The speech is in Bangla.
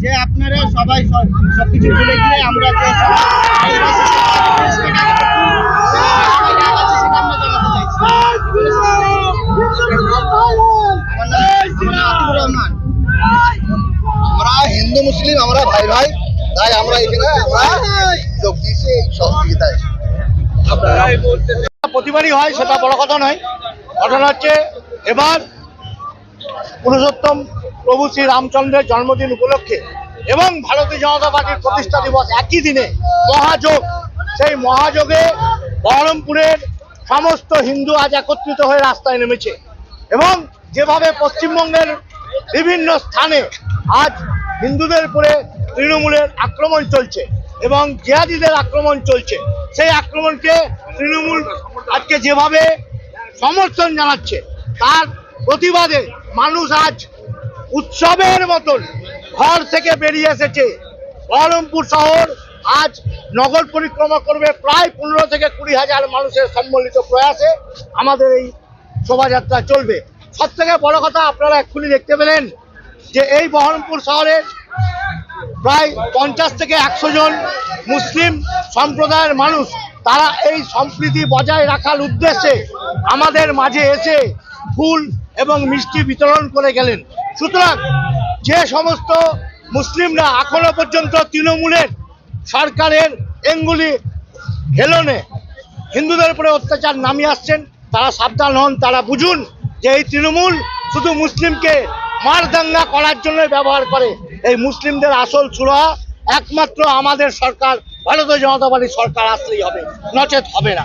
যে আপনারা সবাই সব- সবকিছু ভুলে গিয়ে আমরা যে আমরা হিন্দু মুসলিম আমরা ভাই ভাই তাই আমরা এখানে আমরা যোগ দিয়েছি এই সহযোগিতায় প্রতিবারই হয় সেটা বড় কথা নয়। ঘটনা হচ্ছে এবার পুরুষোত্তম প্রভু শ্রী রামচন্দ্রের জন্মদিন উপলক্ষে এবং ভারতীয় জনতা পার্টির প্রতিষ্ঠা দিবস একই দিনে মহাযোগ। সেই মহাযোগে বহরমপুরের সমস্ত হিন্দু আজ একত্রিত হয়ে রাস্তায় নেমেছে এবং যেভাবে পশ্চিমবঙ্গের বিভিন্ন স্থানে আজ হিন্দুদের উপরে তৃণমূলের আক্রমণ চলছে এবং জিহাদিদের আক্রমণ চলছে, সেই আক্রমণকে তৃণমূল আজকে যেভাবে সমর্থন জানাচ্ছে, তার প্রতিবাদে মানুষ আজ উৎসবের মতন ঘর থেকে বেরিয়ে এসেছে। বহরমপুর শহর আজ নগর পরিক্রমা করবে প্রায় পনেরো থেকে কুড়ি হাজার মানুষের সম্মিলিত প্রয়াসে আমাদের এই শোভাযাত্রা চলবে। সব থেকে বড় কথা আপনারা এক্ষুনি দেখতে পেলেন যে এই বহরমপুর শহরের প্রায় পঞ্চাশ থেকে একশো জন মুসলিম সম্প্রদায়ের মানুষ তারা এই সম্প্রীতি বজায় রাখার উদ্দেশ্যে আমাদের মাঝে এসে ফুল এবং মিষ্টি বিতরণ করে গেলেন। সুতরাং যে সমস্ত মুসলিমরা এখনও পর্যন্ত তৃণমূলের সরকারের এঙ্গুলি হেলনে হিন্দুদের উপরে অত্যাচার নামিয়ে আসছেন, তারা সাবধান হন, তারা বুঝুন যে এই তৃণমূল শুধু মুসলিমকে মারদাঙ্গা করার জন্য ব্যবহার করে। এই মুসলিমদের আসল সুরাহা একমাত্র আমাদের সরকার, ভারতীয় জনতা পার্টির সরকার আসলেই হবে, নচেত হবে না।